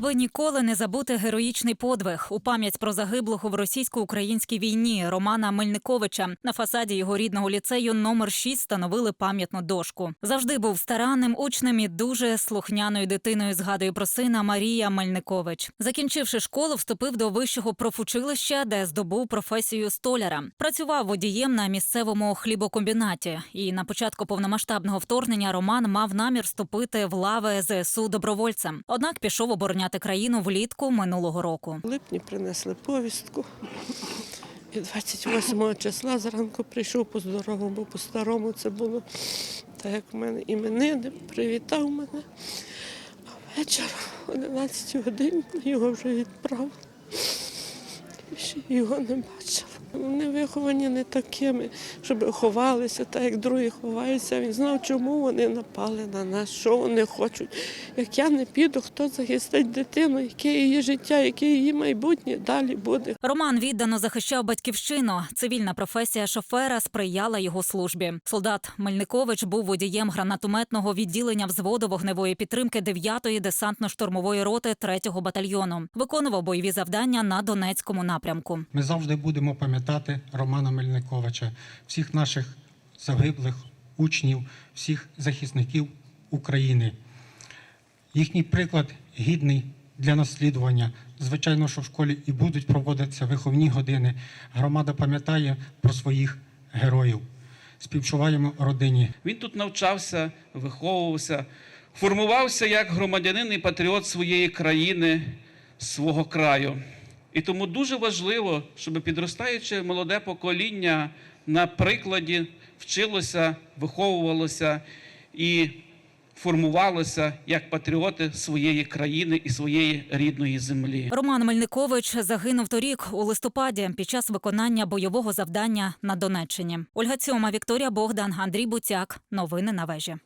Аби ніколи не забути героїчний подвиг у пам'ять про загиблого в російсько-українській війні Романа Мельниковича на фасаді його рідного ліцею номер 6 встановили пам'ятну дошку. Завжди був старанним учнем і дуже слухняною дитиною. Згадує про сина Марія Мельникович. Закінчивши школу, вступив до вищого профучилища, де здобув професію столяра. Працював водієм на місцевому хлібокомбінаті. І на початку повномасштабного вторгнення Роман мав намір вступити в лави ЗСУ добровольцем. Однак пішов обороняти країну влітку минулого року. В липні принесли повістку. І 28 числа зранку прийшов по здоровому, бо по-старому це було так, як в мене іменини, привітав мене. А вечором, о 11 годині, його вже відправили. Ще його не бачила. Вони виховані не такими, щоб ховалися, так як другі ховаються. Він знав, чому вони напали на нас, що вони хочуть. Як я не піду, хто захистить дитину, яке її життя, яке її майбутнє далі буде. Роман віддано захищав батьківщину. Цивільна професія шофера сприяла його службі. Солдат Мельникович був водієм гранатометного відділення взводу вогневої підтримки 9-ї десантно-штурмової роти 3-го батальйону. Виконував бойові завдання на Донецькому напрямку. Ми завжди будемо пам'ятати Романа Мельниковича, всіх наших загиблих учнів, всіх захисників України. Їхній приклад гідний для наслідування. Звичайно, що в школі і будуть проводитися виховні години. Громада пам'ятає про своїх героїв. Співчуваємо родині. Він тут навчався, виховувався, формувався як громадянин і патріот своєї країни, свого краю. І тому дуже важливо, щоб підростаюче молоде покоління на прикладі вчилося, виховувалося і формувалося як патріоти своєї країни і своєї рідної землі. Роман Мельникович загинув торік у листопаді під час виконання бойового завдання на Донеччині. Ольга Цьома, Вікторія Богдан, Андрій Буцяк. Новини на вежі.